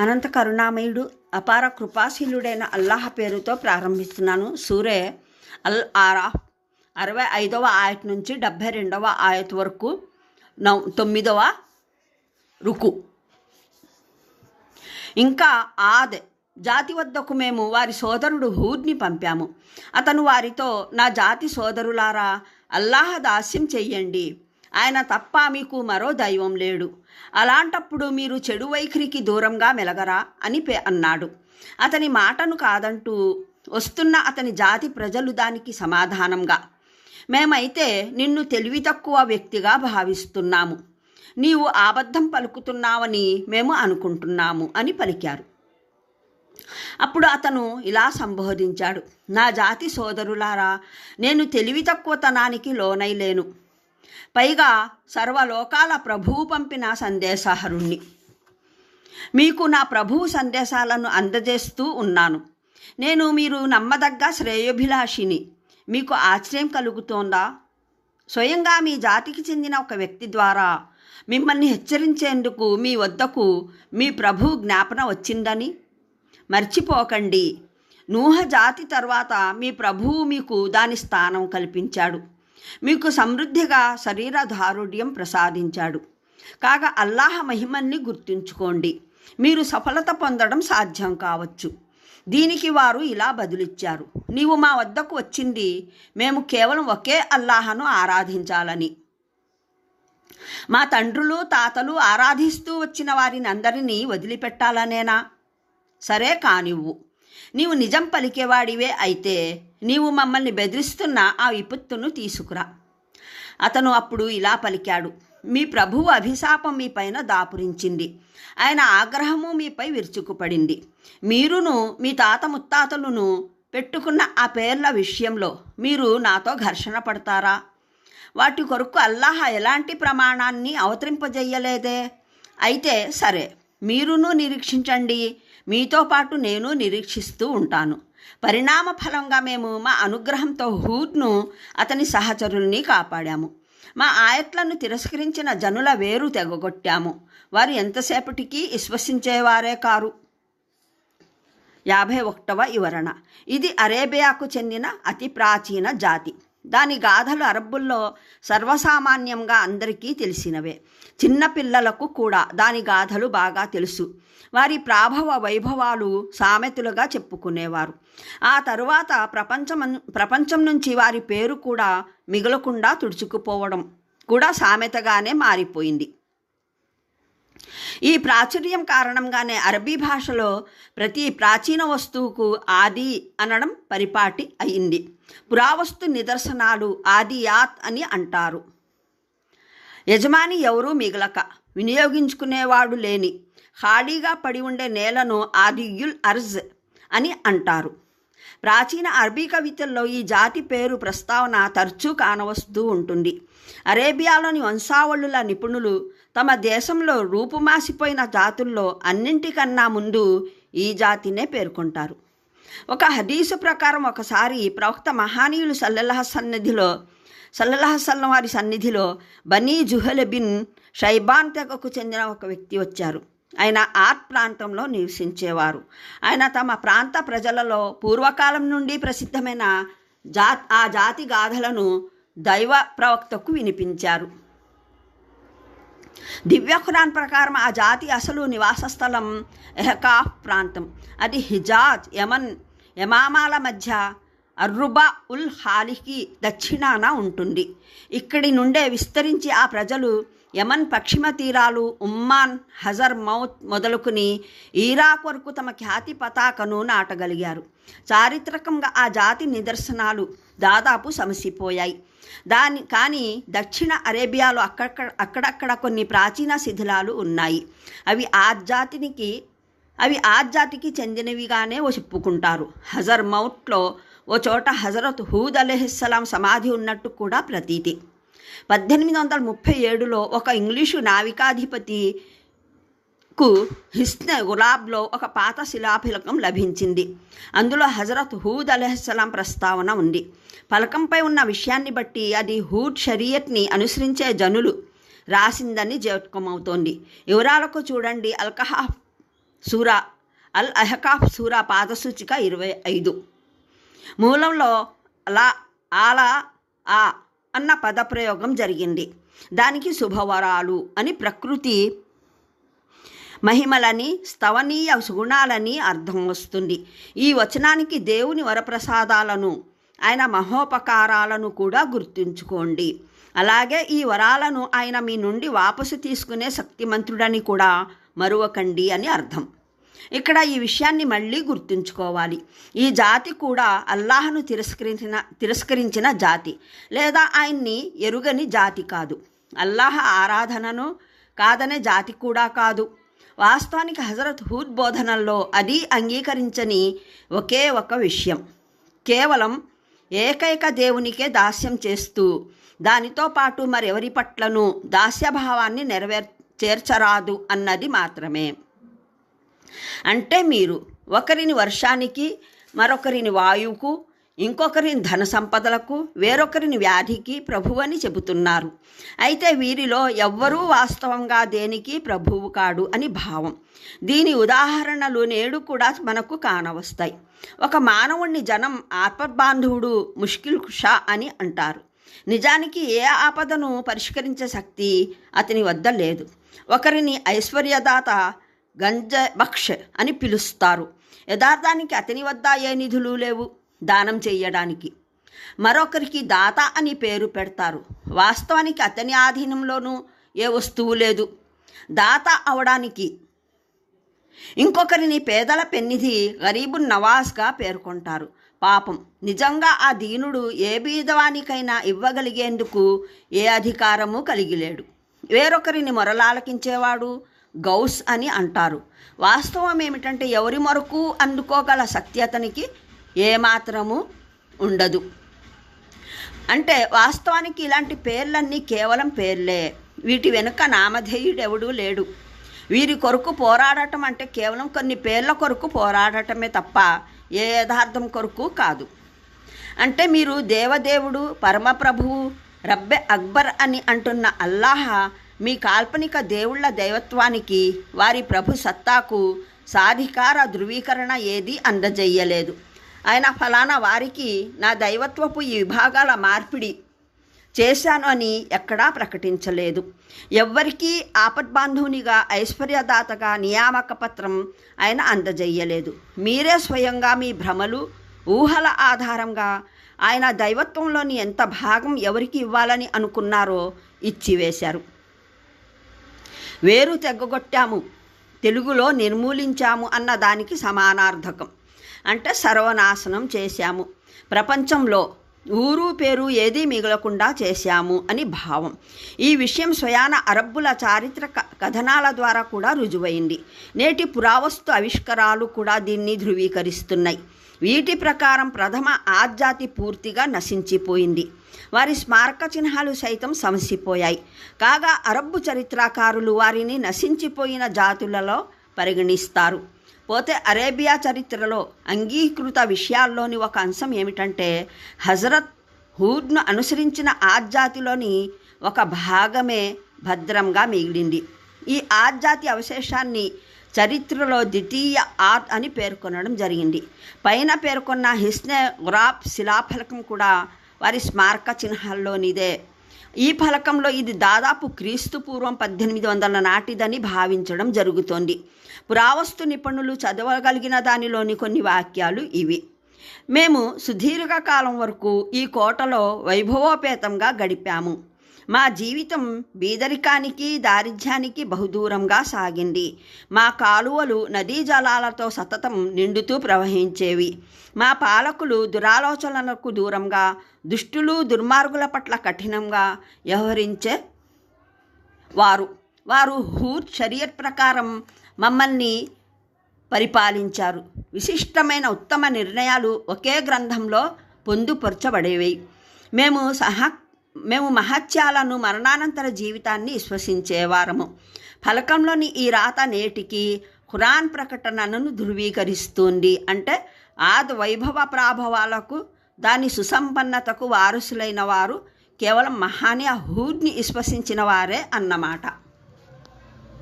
అనంత కరుణామయుడు అపార కృపాశీలుడైన అల్లాహ్ పేరుతో ప్రారంభిస్తున్నాను. సూరే అల్ ఆరా అరవై ఐదవ ఆయత్ నుంచి డెబ్భై రెండవ ఆయత్ వరకు నౌ తొమ్మిదవ రుకు. ఇంకా ఆద్ జాతి వద్దకు మేము వారి సోదరుడు హూద్ని పంపాము. అతను వారితో నా జాతి సోదరులారా అల్లాహ దాస్యం చెయ్యండి. ఆయన తప్ప మీకు మరో దైవం లేడు. అలాంటప్పుడు మీరు చెడు వైఖరికి దూరంగా మెలగరా అని పే అన్నాడు. అతని మాటను కాదంటూ వస్తున్న అతని జాతి ప్రజలు దానికి సమాధానంగా మేమైతే నిన్ను తెలివి తక్కువ వ్యక్తిగా భావిస్తున్నాము. నీవు ఆబద్ధం పలుకుతున్నావని మేము అనుకుంటున్నాము అని పలికారు. అప్పుడు అతను ఇలా సంబోధించాడు. నా జాతి సోదరులారా నేను తెలివి తక్కువతనానికి లోనైలేను పైగా సర్వలోకాల ప్రభువు పంపిన సందేశహరుణ్ణి. మీకు నా ప్రభువు సందేశాలను అందజేస్తూ ఉన్నాను. నేను మీరు నమ్మదగ్గ శ్రేయోభిలాషిని. మీకు ఆశ్రయం కలుగుతోందా? స్వయంగా మీ జాతికి చెందిన ఒక వ్యక్తి ద్వారా మిమ్మల్ని హెచ్చరించేందుకు మీ వద్దకు మీ ప్రభు జ్ఞాపన వచ్చిందని? మర్చిపోకండి. నూహ జాతి తర్వాత మీ ప్రభువు మీకు దాని స్థానం కల్పించాడు. మీకు సమృద్ధిగా శరీరధారుఢ్యం ప్రసాదించాడు. కాగా అల్లాహ మహిమల్ని గుర్తుంచుకోండి. మీరు సఫలత పొందడం సాధ్యం కావచ్చు. దీనికి వారు ఇలా బదులిచ్చారు. నీవు మా వద్దకు వచ్చింది. మేము కేవలం ఒకే అల్లాహను ఆరాధించాలని. మా తండ్రులు తాతలు ఆరాధిస్తూ వచ్చిన వారిని అందరినీ వదిలిపెట్టాలనేనా? సరే కానివ్వు. నీవు నిజం పలికేవాడివే అయితే నీవు మమ్మల్ని బెదిరిస్తున్న ఆ విపత్తును తీసుకురా. అతను అప్పుడు ఇలా పలికాడు మీ ప్రభువు అభిశాపం మీపైన దాపురించింది. ఆయన ఆగ్రహము మీపై విరుచుకుపడింది. మీరును మీ తాత ముత్తాతలును పెట్టుకున్న ఆ పేర్ల విషయంలో మీరు నాతో ఘర్షణ పడతారా? వాటి కొరకు అల్లాహ ఎలాంటి ప్రమాణాన్ని అవతరింపజేయలేదే? అయితే సరే మీరును నిరీక్షించండి. మీతో పాటు నేను నిరీక్షిస్తూ ఉంటాను. పరిణామ ఫలంగా మేము మా అనుగ్రహంతో హూద్ను అతని సహచరుల్ని కాపాడాము. మా ఆయట్లను తిరస్కరించిన జనుల వేరు తెగగొట్టాము. వారు ఎంతసేపటికి విశ్వసించేవారే కారు? యాభై ఒకటవ వివరణ. ఇది అరేబియాకు చెందిన అతి ప్రాచీన జాతి. దాని గాథలు అరబ్బుల్లో సర్వసామాన్యంగా అందరికీ తెలిసినవే. చిన్నపిల్లలకు కూడా దాని గాథలు బాగా తెలుసు. వారి ప్రాభవ వైభవాలు సామెతలుగా చెప్పుకునేవారు. ఆ తరువాత ప్రపంచం ప్రపంచం నుంచి వారి పేరు కూడా మిగలకుండా తుడుచుకుపోవడం కూడా సామెతగానే మారిపోయింది. ఈ ప్రాచుర్యం కారణంగానే అరబీ భాషలో ప్రతి ప్రాచీన వస్తువుకు ఆది అనడం పరిపాటి అయింది. పురావస్తు నిదర్శనాలు ఆదియాత్ అని అంటారు. యజమాని ఎవరూ మిగలక వినియోగించుకునేవాడు లేని ఖాళీగా పడి ఉండే నేలను ఆదియుల్ అర్జ్ అని అంటారు. ప్రాచీన అరబీ కవితల్లో ఈ జాతి పేరు ప్రస్తావన తరచూ కానవస్తూ ఉంటుంది. అరేబియాలోని వంశావళుల నిపుణులు తమ దేశంలో రూపుమాసిపోయిన జాతుల్లో అన్నింటికన్నా ముందు ఈ జాతినే పేర్కొంటారు. ఒక హదీసు ప్రకారం ఒకసారి ప్రవక్త మహానీయులు సల్లల్లాహ సన్నిధిలో సల్లల్లాహ సల్లం వారి సన్నిధిలో బనీ జుహల్ బిన్ షైబాన్ తెగకు చెందిన ఒక వ్యక్తి వచ్చారు. ఆయన ఆర్ట్ ప్రాంతంలో నివసించేవారు. ఆయన తమ ప్రాంత ప్రజలలో పూర్వకాలం నుండి ప్రసిద్ధమైన జా ఆ జాతి గాథలను దైవ ప్రవక్తకు వినిపించారు. దివ్య ఖురాన్ ప్రకారం ఆ జాతి అసలు నివాస స్థలం ఎహకాఫ్ ప్రాంతం. అది హిజాజ్ యమన్ యమామాల మధ్య అర్రుబా ఉల్ హాలికి దక్షిణాన ఉంటుంది. ఇక్కడి నుండే విస్తరించి ఆ ప్రజలు యమన్ పశ్చిమ తీరాలు ఉమ్మాన్ హజర్ మౌత్ మొదలుకుని ఈరాక్ వరకు తమ ఖ్యాతి పతాకను నాటగలిగారు. చారిత్రకంగా ఆ జాతి నిదర్శనాలు దాదాపు సమసిపోయాయి. దాని కానీ దక్షిణ అరేబియాలో అక్కడక్కడ అక్కడక్కడ కొన్ని ప్రాచీన శిథిలాలు ఉన్నాయి. అవి ఆ జాతినికి అవి ఆ జాతికి చెందినవిగానే చెప్పుకుంటారు. హజర్ మౌట్లో ఓ చోట హజరత్ హూద్ అలెహిస్సలాం సమాధి ఉన్నట్టు కూడా ప్రతీతి. పద్దెనిమిది వందల ముప్పై ఏడులో ఒక ఇంగ్లీషు నావికాధిపతి కు హిస్న గులాబ్లో ఒక పాత శిలాఫలకం లభించింది. అందులో హజరత్ హూద్ అలెహస్సలాం ప్రస్తావన ఉంది. ఫలకంపై ఉన్న విషయాన్ని బట్టి అది హూద్ షరియత్ని అనుసరించే జనులు రాసిందని జోట్కమవుతోంది వివరాలకు చూడండి. అల్కహాఫ్ సూరా అల్ అహకాఫ్ సూరా పాదసూచిక ఇరవై ఐదు. మూలంలో అలా ఆలా ఆ అన్న పదప్రయోగం జరిగింది. దానికి శుభవరాలు అని ప్రకృతి మహిమలని స్తవనీయ గుణాలని అర్థం వస్తుంది. ఈ వచనానికి దేవుని వరప్రసాదాలను ఆయన మహోపకారాలను కూడా గుర్తుంచుకోండి. అలాగే ఈ వరాలను ఆయన మీ నుండి వాపసు తీసుకునే శక్తిమంతుడని కూడా మరువకండి అని అర్థం. ఇక్కడ ఈ విషయాన్ని మళ్ళీ గుర్తుంచుకోవాలి. ఈ జాతి కూడా అల్లాహను తిరస్కరించిన తిరస్కరించిన జాతి లేదా ఆయన్ని ఎరుగని జాతి కాదు. అల్లాహ ఆరాధనను కాదనే జాతి కూడా కాదు. వాస్తవానికి హజరత్ హూద్ బోధనల్లో అది అంగీకరించని ఒకే ఒక విషయం. కేవలం ఏకైక దేవునికే దాస్యం చేస్తూ దానితో పాటు మరెవరి పట్లను దాస్యభావాన్ని నెరవేర్ చేర్చరాదు అన్నది మాత్రమే. అంటే మీరు ఒకరిని వర్షానికి మరొకరిని వాయువుకు ఇంకొకరిని ధన సంపదలకు వేరొకరిని వ్యాధికి ప్రభువు అని చెబుతున్నారు. అయితే వీరిలో ఎవ్వరూ వాస్తవంగా దేనికి ప్రభువు కాడు అని భావం. దీని ఉదాహరణలు నేడు కూడా మనకు కానవస్తాయి. ఒక మానవుణ్ణి జనం ఆపద్బాంధవుడు ముష్కిల్ షా అని అంటారు. నిజానికి ఏ ఆపదను పరిష్కరించే శక్తి అతని వద్ద లేదు. ఒకరిని ఐశ్వర్యదాత గంజ బక్ష్ అని పిలుస్తారు. యథార్థానికి అతని వద్ద ఏ నిధులు లేవు? దానం చేయడానికి మరొకరికి దాత అని పేరు పెడతారు. వాస్తవానికి అతని ఆధీనంలోనూ ఏ వస్తువు లేదు. దాత అవడానికి. ఇంకొకరిని పేదల పెన్నిధి గరీబు నవాజ్గా పేర్కొంటారు. పాపం. నిజంగా ఆ దీనుడు ఏ బీదవానికైనా ఇవ్వగలిగేందుకు ఏ అధికారము కలిగి లేడు వేరొకరిని మొరలాలకించేవాడు గౌస్ అని అంటారు. వాస్తవం ఏమిటంటే ఎవరి మరకు అందుకోగల శక్తి అతనికి ఏమాత్రము ఉండదు. అంటే వాస్తవానికి ఇలాంటి పేర్లన్నీ కేవలం పేర్లే. వీటి వెనుక నామధేయుడెవడూ లేడు. వీరి కొరకు పోరాడటం అంటే కేవలం కొన్ని పేర్ల కొరకు పోరాడటమే తప్ప ఏ యథార్థం కొరకు కాదు. అంటే మీరు దేవదేవుడు పరమప్రభువు రబ్బె అక్బర్ అని అంటున్న అల్లాహ మీ కాల్పనిక దేవుళ్ళ దైవత్వానికి వారి ప్రభు సత్తాకు సాధికార ధృవీకరణ ఏది అందజేయలేదు. ఆయన ఫలానా వారికి నా దైవత్వపు ఈ విభాగాల మార్పిడి చేశాను అని ఎక్కడా ప్రకటించలేదు. ఎవ్వరికీ ఆపద్బాంధువునిగా ఐశ్వర్యదాతగా నియామక పత్రం ఆయన అందజేయలేదు. మీరే స్వయంగా మీ భ్రమలు ఊహల ఆధారంగా ఆయన దైవత్వంలోని ఎంత భాగం ఎవరికి ఇవ్వాలని అనుకున్నారో ఇచ్చివేశారు. వేరు తెగ్గొట్టాము తెలుగులో నిర్మూలించాము అన్న దానికి సమానార్థకం. అంటే సర్వనాశనం చేశాము. ప్రపంచంలో ఊరు పేరు ఏదీ మిగలకుండా చేశాము అని భావం. ఈ విషయం స్వయాన అరబ్బుల చారిత్రక కథనాల ద్వారా కూడా రుజువైంది. నేటి పురావస్తు ఆవిష్కారాలు కూడా దీన్ని ధృవీకరిస్తున్నాయి. వీటి ప్రకారం ప్రథమ ఆజాతి పూర్తిగా నశించిపోయింది. వారి స్మారక చిహ్నాలు సైతం సమసిపోయాయి. కాగా అరబ్బు చరిత్రకారులు వారిని నశించిపోయిన జాతులలో పరిగణిస్తారు. పోతే అరేబియా చరిత్రలో అంగీకృత విషయాల్లోని ఒక అంశం ఏమిటంటే హజరత్ హూద్ను అనుసరించిన ఆజాతిలోని ఒక భాగమే భద్రంగా మిగిలింది. ఈ ఆర్జాతి అవశేషాన్ని చరిత్రలో ద్వితీయ ఆర్ట్ అని పేర్కొనడం జరిగింది. పైన పేర్కొన్న హిస్నే గురాబ్ శిలాఫలకం కూడా వారి స్మారక చిహ్నాల్లోనిదే. ఈ ఫలకంలో ఇది దాదాపు క్రీస్తు పూర్వం పద్దెనిమిది వందల నాటిదని భావించడం జరుగుతోంది. పురావస్తు నిపుణులు చదవగలిగిన దానిలోని కొన్ని వాక్యాలు ఇవి. మేము సుదీర్ఘ కాలం వరకు ఈ కోటలో వైభవోపేతంగా గడిపాము. మా జీవితం బీదరికానికి దారిద్ర్యానికి బహుదూరంగా సాగింది. మా కాలువలు నదీ జలాలతో సతతం నిండుతూ ప్రవహించేవి. మా పాలకులు దురాలోచనలకు దూరంగా దుష్టులు దుర్మార్గుల పట్ల కఠినంగా వ్యవహరించే వారు. వారు హూర్ షరియత్ ప్రకారం మమ్మల్ని పరిపాలించారు. విశిష్టమైన ఉత్తమ నిర్ణయాలు ఒకే గ్రంథంలో పొందుపరచబడేవి. మేము సహా మేము మహత్యాలను మరణానంతర జీవితాన్ని విశ్వసించేవారము. ఫలకంలోని ఈ రాత నేటికి ఖురాన్ ప్రకటనను ధృవీకరిస్తుంది. అంటే ఆది వైభవ ప్రాభవాలకు దాని సుసంపన్నతకు వారసులైన వారు కేవలం మహాని హూడ్ని విశ్వసించిన వారే అన్నమాట.